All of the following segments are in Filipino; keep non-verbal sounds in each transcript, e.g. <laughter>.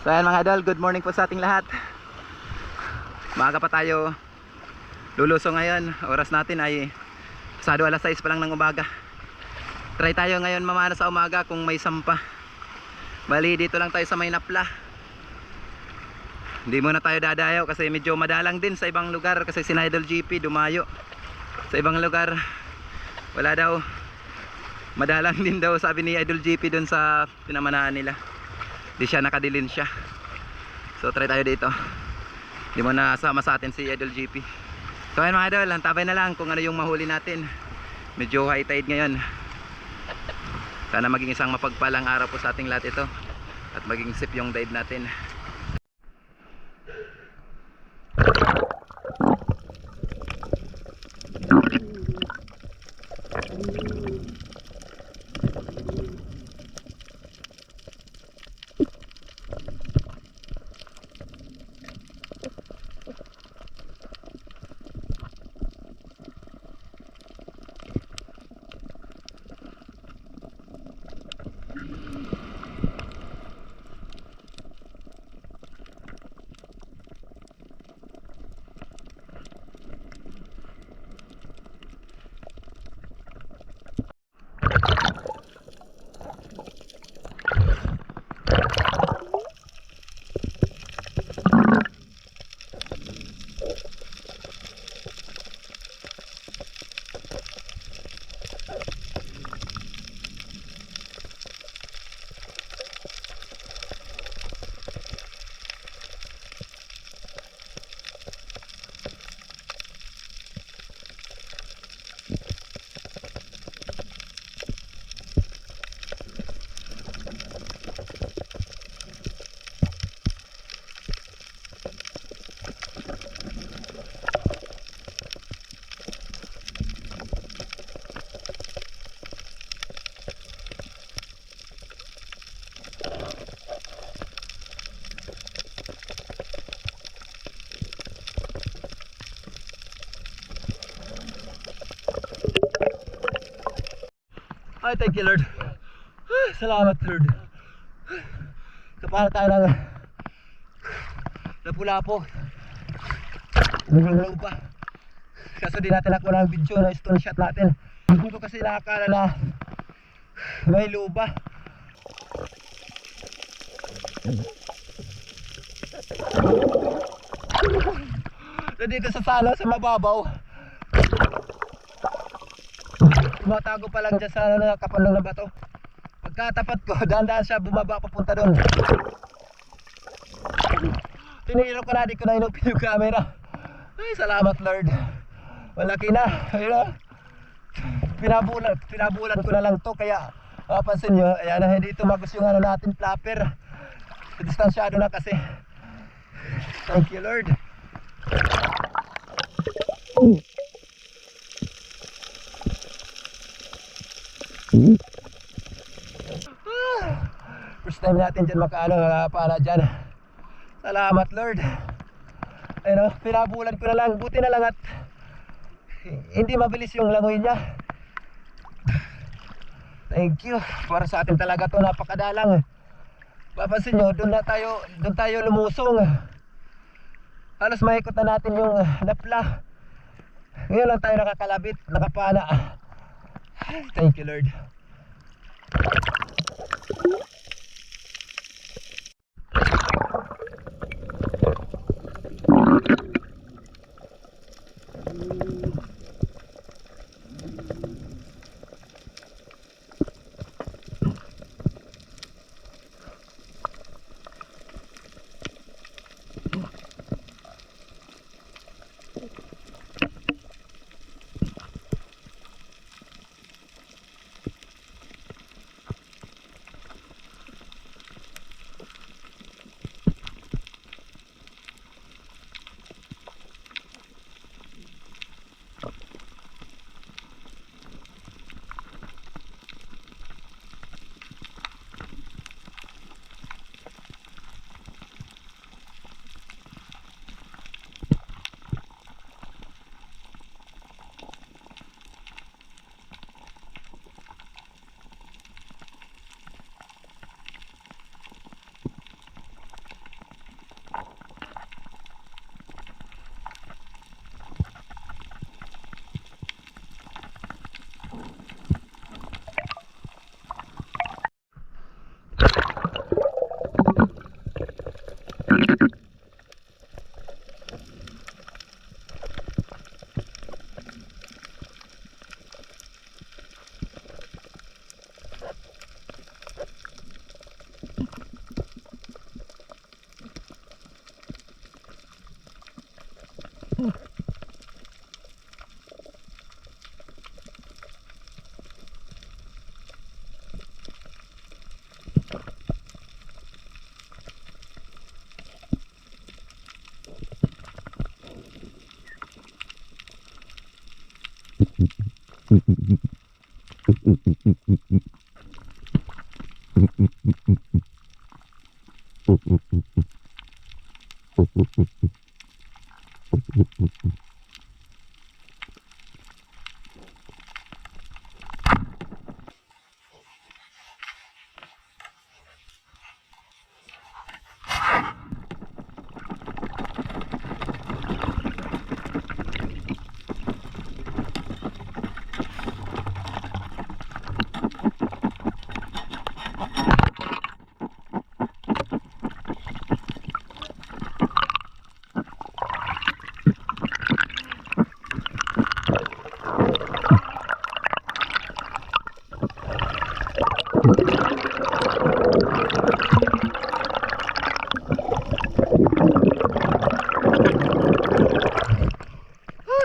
So ayan mga idol, good morning po sa ating lahat. Maaga pa tayo luluso ngayon. Oras natin ay pasado alas 6 pa lang ng umaga. Try tayo ngayon mamana sa umaga kung may sampa. Bali dito lang tayo sa may napla. Hindi muna tayo dadayo kasi medyo madalang din sa ibang lugar kasi si Idol GP dumayo. Sa ibang lugar wala daw madalang <laughs> din daw sabi ni Idol GP dun sa pinamanaan nila. Di siya nakadilin siya. So try tayo dito. Hindi mo na sama sa atin si Idol GP. So ayun mga idol, hantabay na lang kung ano yung mahuli natin. Medyo high tide ngayon. Sana maging isang mapagpalang araw po sa ating lahat ito. At maging sip yung dive natin. Ay, thank you Lord. Salamat Lord. Kapala tayo ng Lapu-lapo. Nagulong pa. Kaso di natin nakuha ng video na stone shot natin. Hindi ko kasi nakakala na may luba. Nandito sa sala, sa mababaw. Tumatago pa lang dyan sa ano, kapalong ng bato. Pagkatapat ko, <laughs> dahan-dahan siya bumaba papunta doon. Tinihilo ko na, di ko na inupin yung camera. Ay, salamat Lord. Malaki na. Ayun na. Pinabulat, pinabulat ko na lang to kaya mapapansin nyo, ayan na hindi tumagos yung ano natin flapper. Distansyado na kasi. Thank you Lord. First time natin dyan makaano, para dyan. Salamat Lord. Ayun o, pinabulan ko na lang. Buti na lang at hindi mabilis yung langoy niya. Thank you. Para sa atin talaga to napakadalang. Papansin nyo, doon na tayo, doon tayo lumusong. Halos maikot na natin yung napla. Ngayon lang tayo nakakalabit, nakapana. Thank you Lord.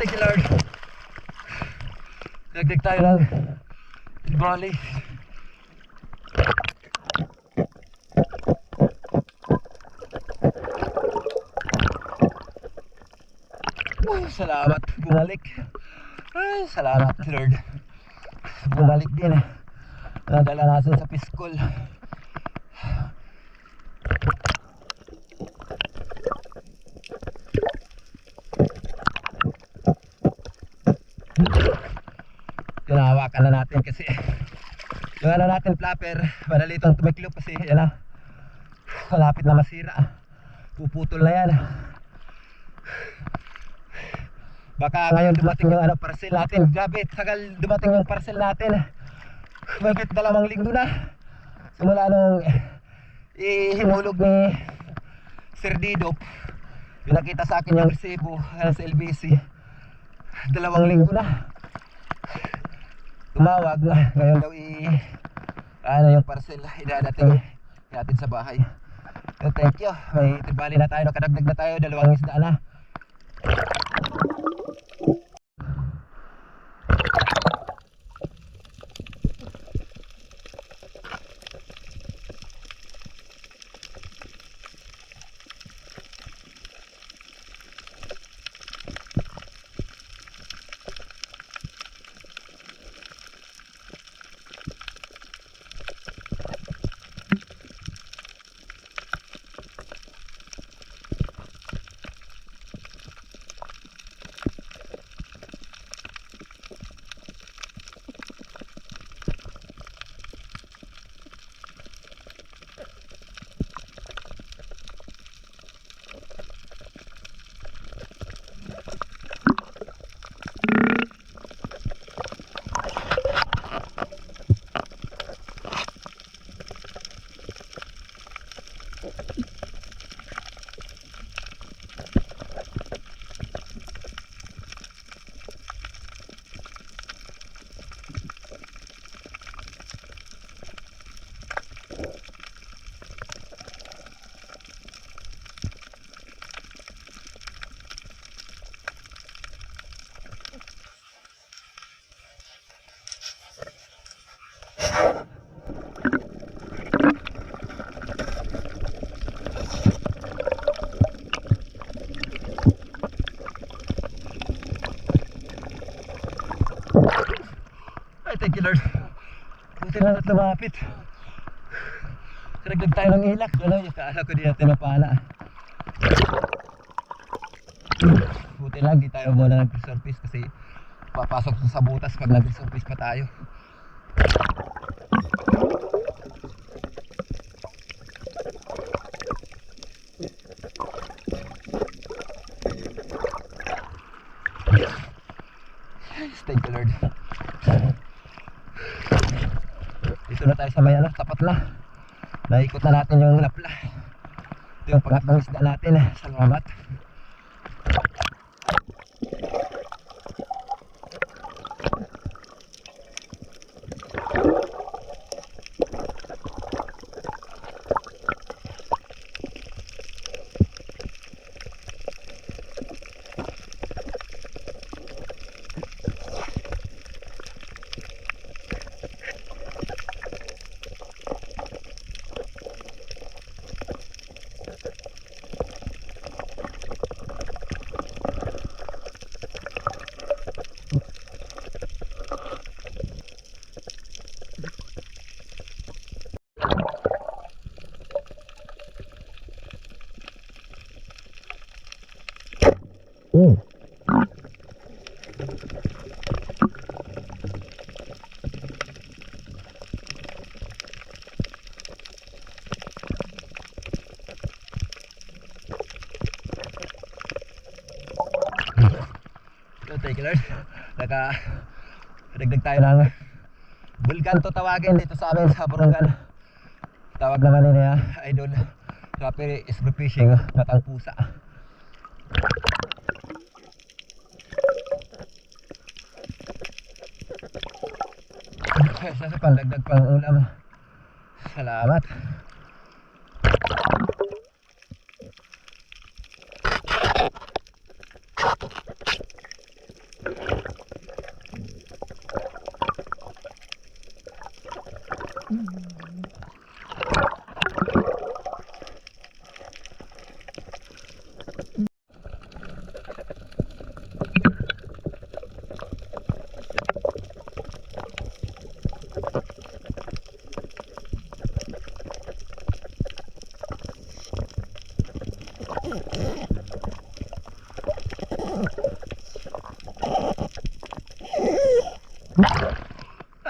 Oh, thank you Lord. Nagdag tayo ng brolly. Oh, salamat. Bumalik. Ay, salamat Lord. Bumalik din eh. Nadala natin sa piskol. Tinahawakan na natin kasi <laughs> yung ano natin flapper, madali itong tumiklop kasi yan na. Malapit na masira. Puputol na yan. Baka ngayon dumating yung ano, parcel natin. Grabe, tagal dumating yung parcel natin. Bakit dalawang linggo na? Simula nung ihinulog ni Sir Didop. Yung nakita sa akin yung resibo sa LBC. Dalawang linggo na. Tumawag na. Ngayon daw i... Ano yung parcel idadating natin sa bahay. So, thank you. May tibali na tayo. Nakadagdag na tayo. Dalawang isda na. You Lord. Buti na na't lumapit. Karagdag tayo ng ilak. Ano yung kaala ko di natin napala. Buti lang, di tayo muna nag-surface kasi papasok sa butas pag nag-surface pa tayo. Thank you Lord. Dito na tayo sa may ano, tapat na. Naikot na natin yung lapla. Ito yung pangatlong isda natin. Salamat. Lord. Naka dagdag tayo ng bulkan to tawagin dito sa amin sa Burungan. Tawag naman nila idol. Kapiri is fishing natang pusa. Sa pandagdag pang ulam. Salamat.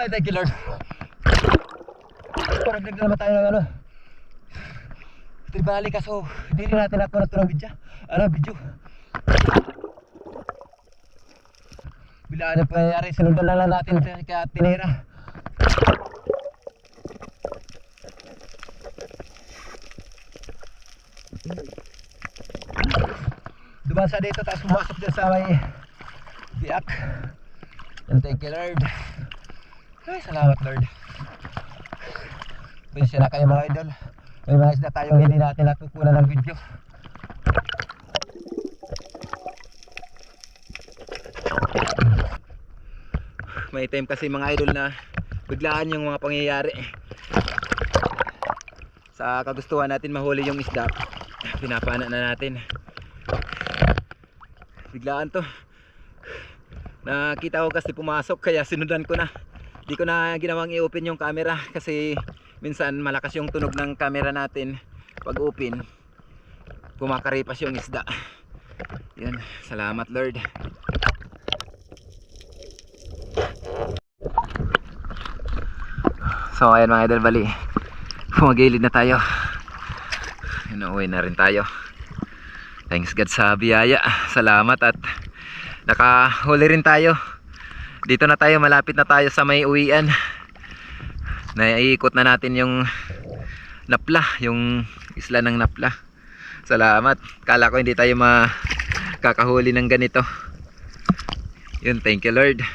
Ay, thank you Lord. Paragdag na naman tayo ng ano. Tribali kaso, hindi rin natin ako na ng video. Ano, video. Bila ano pangyayari, sinundan na lang natin kaya tinira. Dumasa dito tapos pumasok dyan sa may biak. And thank you Lord. Ay, salamat Lord. Pwede na kayo mga idol. May mga isda tayong hindi natin natutunan ng video. May time kasi mga idol na biglaan yung mga pangyayari. Sa kagustuhan natin mahuli yung isda, pinapana na natin. Biglaan to. Nakita ko kasi pumasok kaya sinundan ko na. Di ko na ginawang i-open yung camera <laughs> kasi minsan malakas yung tunog ng camera natin pag open. Kumakaripas yung isda. Yan, salamat Lord. So ayan mga idol bali. Pumagilid na tayo. Inuwi na rin tayo. Thanks God sa biyaya. Salamat at nakahuli rin tayo. Dito na tayo, malapit na tayo sa may uwian. Naiikot na natin yung napla, yung isla ng napla. Salamat. Kala ko hindi tayo makakahuli ng ganito. Yun, thank you Lord.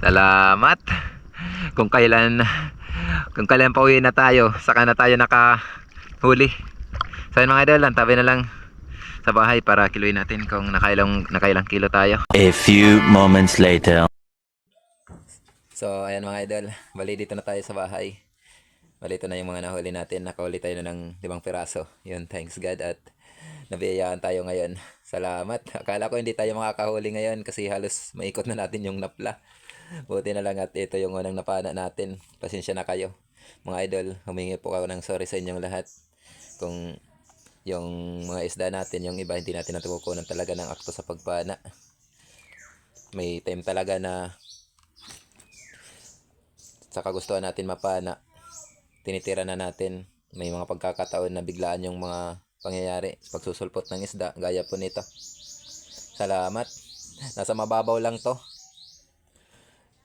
Salamat. Kung kailan kung kailan pauwi na tayo, saka na tayo nakahuli. So yun mga idol, tabi na lang sa bahay para kiluin natin kung nakailang nakailang kilo tayo. A few moments later. So ayan mga idol, bali dito na tayo sa bahay. Bali ito na yung mga nahuli natin. Nakahuli tayo na ng limang piraso. Yun, thanks God at nabiyayaan tayo ngayon. Salamat. Akala ko hindi tayo makakahuli ngayon kasi halos maikot na natin yung napla. Buti na lang at ito yung unang napana natin. Pasensya na kayo. Mga idol, humingi po ako ng sorry sa inyong lahat. Kung yung mga isda natin, yung iba hindi natin natukukunan talaga ng akto sa pagpana. May time talaga na sa kagustuhan natin mapana, tinitira na natin. May mga pagkakataon na biglaan yung mga pangyayari. Pagsusulpot ng isda, gaya po nito. Salamat. Nasa mababaw lang to.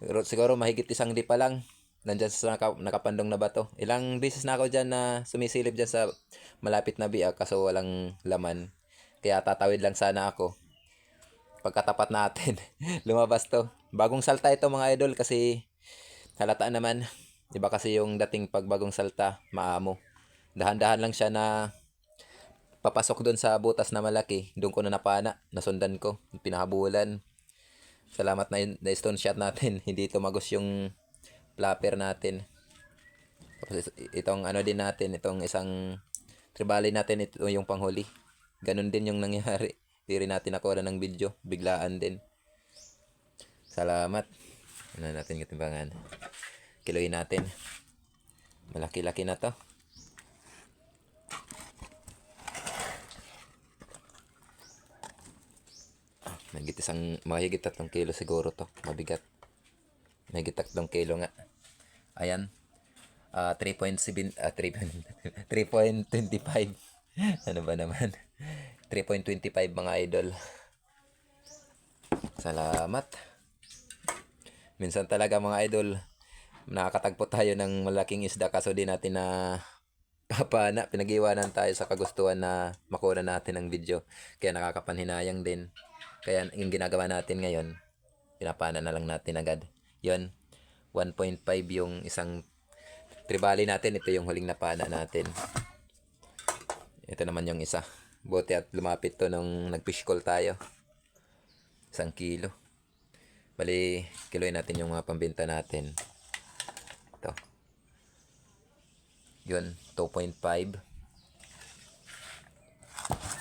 Siguro, siguro mahigit isang di pa lang. Nandyan sa naka, nakapandong na bato. Ilang beses na ako dyan na sumisilip dyan sa malapit na biak kaso walang laman. Kaya tatawid lang sana ako. Pagkatapat natin, <laughs> lumabas to. Bagong salta ito mga idol kasi halata naman. Iba kasi yung dating pag bagong salta, maamo. Dahan-dahan lang siya na papasok doon sa butas na malaki. Doon ko na napana, nasundan ko, pinahabulan. Salamat na, na stone shot natin. <laughs> Hindi tumagos yung flapper natin. Tapos itong ano din natin, itong isang tribali natin, ito yung panghuli. Ganun din yung nangyari. <laughs> Hindi rin natin nakuha ng video. Biglaan din. Salamat. Ano natin katimbangan. kiloin natin. Malaki-laki na to. Mahigit isang, mahigit tatlong kilo siguro to. Mabigat. Mahigit tatlong kilo nga. Ayan. Ah, 3.7, ah, 3, 3.25. <laughs> <laughs> ano ba naman? 3.25 mga idol. Salamat. Minsan talaga mga idol, nakakatagpo tayo ng malaking isda kaso di natin na kapana, pinag-iwanan tayo sa kagustuhan na makuha natin ng video. Kaya nakakapanhinayang din. Kaya yung ginagawa natin ngayon, pinapana na lang natin agad. Yon 1.5 yung isang tribali natin. Ito yung huling napana natin. Ito naman yung isa. Buti at lumapit to nung nag-fish call tayo. Isang kilo. Bali, kiloin natin yung mga pambenta natin. Ito. Yun, 2.5.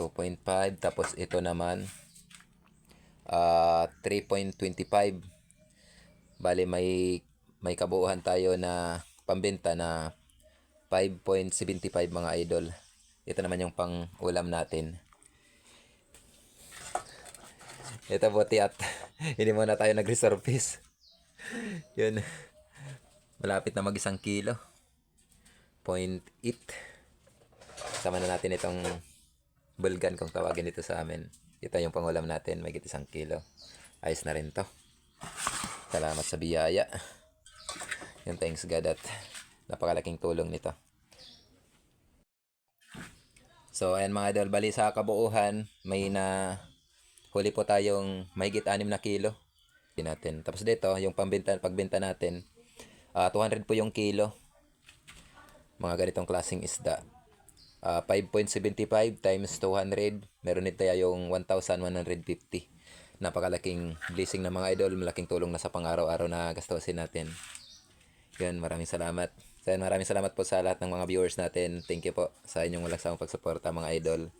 2.5. Tapos ito naman, ah 3.25. Bali, may, may kabuuhan tayo na pambenta na 5.75 mga idol. Ito naman yung pang ulam natin. Ito buti at <laughs> hindi muna tayo nag-resurface. <laughs> Yun. Malapit na mag isang kilo. 0.8. Sama na natin itong bulgan kung tawagin ito sa amin. Ito yung pangulam natin. May isang kilo. Ayos na rin to. Salamat sa biyaya. Yung thanks God at napakalaking tulong nito. So, ayan mga idol, bali sa kabuuhan, may na huli po tayong mahigit 6 na kilo. Natin. Tapos dito, yung pambenta, pagbenta natin, ah 200 po yung kilo. Mga ganitong klaseng isda. Ah 5.75 times 200, meron nito yung 1,150. Napakalaking blessing ng mga idol, malaking tulong na sa pang-araw-araw na gastusin natin. Yun, maraming salamat. So, maraming salamat po sa lahat ng mga viewers natin. Thank you po sa inyong walang sawang pagsuporta mga idol.